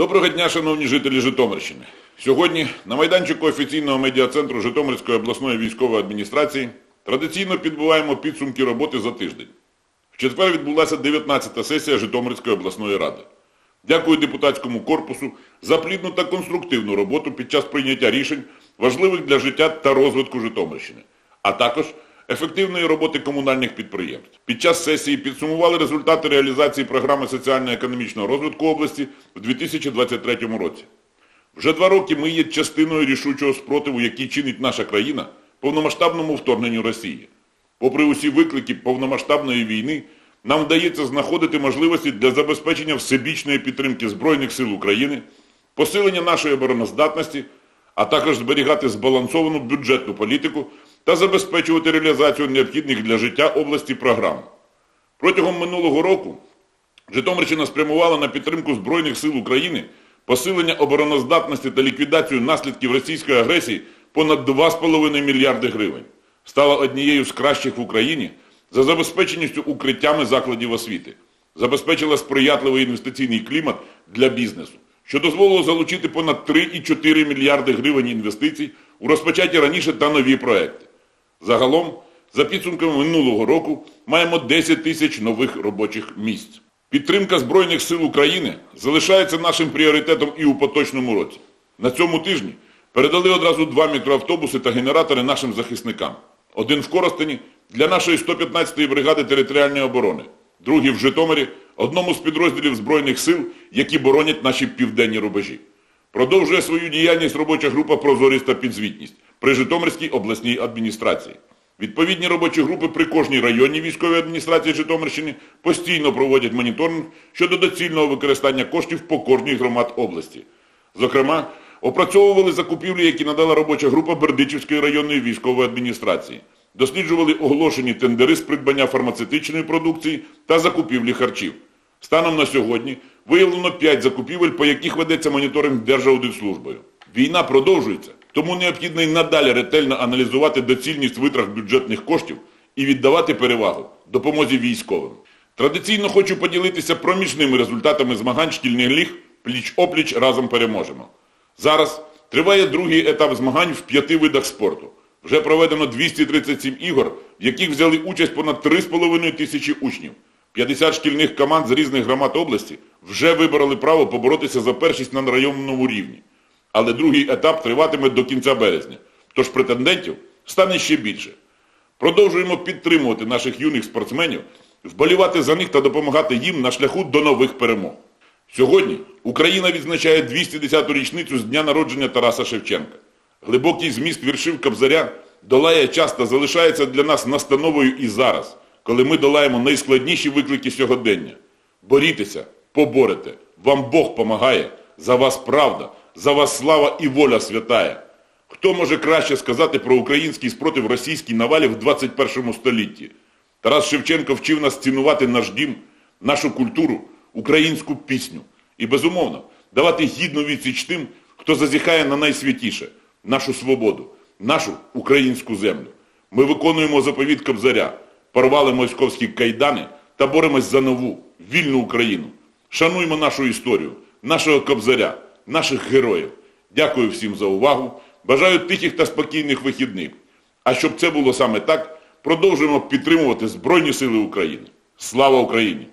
Доброго дня, шановні жителі Житомирщини. Сьогодні на майданчику офіційного медіа-центру Житомирської обласної військової адміністрації традиційно підбиваємо підсумки роботи за тиждень. В четвер відбулася 19-та сесія Житомирської обласної ради. Дякую депутатському корпусу за плідну та конструктивну роботу під час прийняття рішень, важливих для життя та розвитку Житомирщини, а також ефективної роботи комунальних підприємств. Під час сесії підсумували результати реалізації програми соціально-економічного розвитку області в 2023 році. Вже два роки ми є частиною рішучого спротиву, який чинить наша країна повномасштабному вторгненню Росії. Попри усі виклики повномасштабної війни, нам вдається знаходити можливості для забезпечення всебічної підтримки Збройних сил України, посилення нашої обороноздатності, а також зберігати збалансовану бюджетну політику та забезпечувати реалізацію необхідних для життя області програм. Протягом минулого року Житомирщина спрямувала на підтримку Збройних сил України, посилення обороноздатності та ліквідацію наслідків російської агресії понад 2,5 мільярди гривень. Стала однією з кращих в Україні за забезпеченістю укриттями закладів освіти. Забезпечила сприятливий інвестиційний клімат для бізнесу, що дозволило залучити понад 3,4 мільярди гривень інвестицій у розпочаті раніше та нові проекти. Загалом, за підсумками минулого року, маємо 10 тисяч нових робочих місць. Підтримка Збройних сил України залишається нашим пріоритетом і у поточному році. На цьому тижні передали одразу два мікроавтобуси та генератори нашим захисникам. Один в Коростені для нашої 115-ї бригади територіальної оборони, другий в Житомирі, одному з підрозділів Збройних сил, які боронять наші південні рубежі. Продовжує свою діяльність робоча група «Прозорість та підзвітність» при Житомирській обласній адміністрації. Відповідні робочі групи при кожній районній військовій адміністрації Житомирщини постійно проводять моніторинг щодо доцільного використання коштів по кожній громад області. Зокрема, опрацьовували закупівлі, які надала робоча група Бердичівської районної військової адміністрації. Досліджували оголошені тендери з придбання фармацевтичної продукції та закупівлі харчів. Станом на сьогодні виявлено 5 закупівель, по яких ведеться моніторинг Держаудитслужбою. Війна продовжується, тому необхідно і надалі ретельно аналізувати доцільність витрат бюджетних коштів і віддавати перевагу допомозі військовим. Традиційно хочу поділитися проміжними результатами змагань шкільних ліг пліч-опліч разом переможемо. Зараз триває другий етап змагань в п'яти видах спорту. Вже проведено 237 ігор, в яких взяли участь понад 3,5 тисячі учнів. 50 шкільних команд з різних громад області вже вибороли право поборотися за першість на районному рівні. Але другий етап триватиме до кінця березня. Тож претендентів стане ще більше. Продовжуємо підтримувати наших юних спортсменів, вболівати за них та допомагати їм на шляху до нових перемог. Сьогодні Україна відзначає 210-ту річницю з дня народження Тараса Шевченка. Глибокий зміст віршив Кобзаря долає час та залишається для нас настановою і зараз, коли ми долаємо найскладніші виклики сьогодення. Борітеся, поборете, вам Бог помагає, за вас правда, за вас слава і воля святая. Хто може краще сказати про український спротив російській навалі в 21 столітті? Тарас Шевченко вчив нас цінувати наш дім, нашу культуру, українську пісню. І, безумовно, давати гідну відсіч тим, хто зазіхає на найсвятіше – нашу свободу, нашу українську землю. Ми виконуємо заповіт Кобзаря, порвали московські кайдани та боремось за нову, вільну Україну. Шануймо нашу історію, нашого Кобзаря, наших героїв. Дякую всім за увагу. Бажаю тихих та спокійних вихідних. А щоб це було саме так, продовжуємо підтримувати Збройні Сили України. Слава Україні!